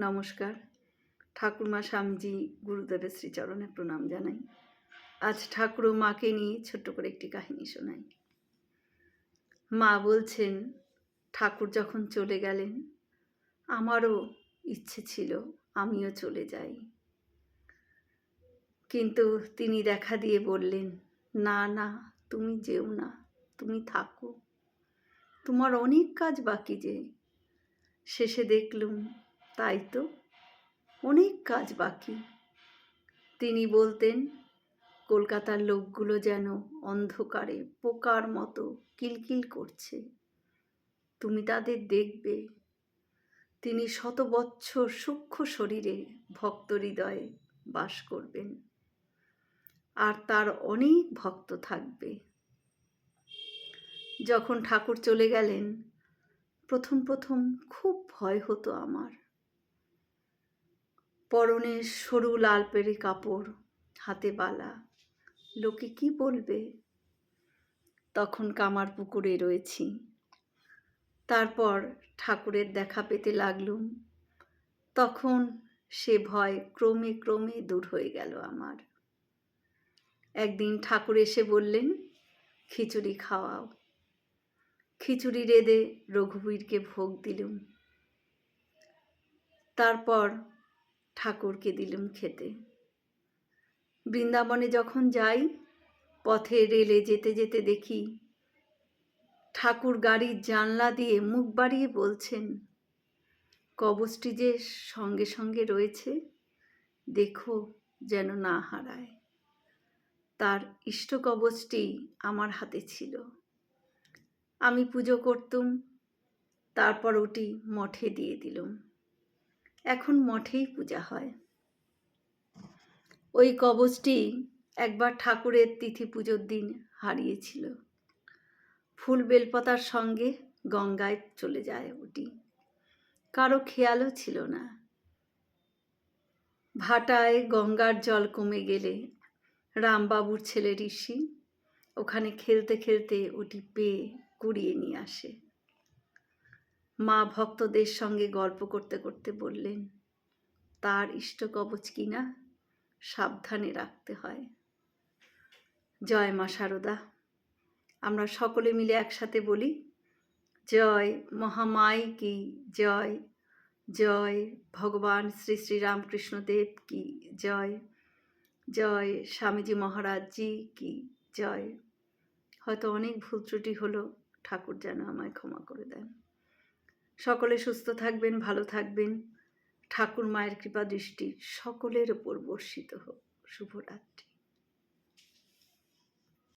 নমস্কার। ঠাকুরমা স্বামীজি গুরুদেবের শ্রীচরণে প্রণাম জানাই। আজ ঠাকুর মাকে নিয়ে ছোট্ট করে একটি কাহিনী শোনাই। মা বলছেন, ঠাকুর যখন চলে গেলেন, আমারও ইচ্ছে ছিল আমিও চলে যাই। কিন্তু তিনি দেখা দিয়ে বললেন, না না, তুমি যেও না, তুমি থাকো। তোমার অনেক কাজ বাকি যে। শেষে দেখলুম তাই তো অনেক কাজ বাকি। তিনি বলতেন, কলকাতার লোকগুলো যেন অন্ধকারে পোকার মতো কিলকিল করছে। তুমি তাদের দেখবে। তিনি শত বৎসর সূক্ষ্ম শরীরে ভক্ত হৃদয়ে বাস করবেন। আর তার অনেক ভক্ত থাকবে। যখন ঠাকুর চলে গেলেন, প্রথম প্রথম খুব ভয় হতো আমার। পরনে সরু লাল পেরে কাপড়, হাতে বালা। লোকে কি বলবে? তখন কামার পুকুরে রয়েছি। তারপর ঠাকুরের দেখা পেতে লাগলুম। তখন সে ভয় ক্রমে ক্রমে দূর হয়ে গেল আমার। একদিন ঠাকুর এসে বললেন, খিচুড়ি খাওয়াও। খিচুড়ি রেঁধে রঘুবীরকে ভোগ দিলুম। তারপর ঠাকুরকে দিলুম খেতে। বৃন্দাবনে যখন যাই, পথে রেলে যেতে যেতে দেখি, ঠাকুর গাড়ির জানলা দিয়ে মুখ বাড়িয়ে বলছেন, কবচটি যে সঙ্গে সঙ্গে রয়েছে, দেখো যেন না হারায়। তার ইষ্ট কবচটি আমার হাতে ছিল। আমি পুজো করতুম, তারপর ওটি মঠে দিয়ে দিলুম। এখন মঠেই পূজা হয়। ওই কবচটি একবার ঠাকুরের তিথি পুজোর দিন হারিয়েছিল। ফুল বেলপাতার সঙ্গে গঙ্গায় চলে যায় ওটি। কারও খেয়ালও ছিল না। ভাটায় গঙ্গার জল কমে গেলে রামবাবুর ছেলে ঋষি ওখানে খেলতে খেলতে ওটি পেয়ে কুড়িয়ে নিয়ে আসে। মা ভক্তদের সঙ্গে গল্প করতে করতে বললেন, তার ইষ্ট কবচ কিনা সাবধানে রাখতে হয়। জয় মা শারদা আমরা সকলে মিলে একসাথে বলি, জয় মহামাই কি, জয় জয় ভগবান শ্রী শ্রী রামকৃষ্ণদেব কি, জয় জয় স্বামীজি মহারাজজি কি, জয়। হয়তো অনেক ভুল ত্রুটি হলো, ঠাকুর যেন আমায় ক্ষমা করে দেন। সকলে সুস্থ থাকবেন ভালো থাকবেন। ঠাকুর মায়ের কৃপা দৃষ্টি সকলের উপর বর্ষিত হোক। শুভরাত্রি।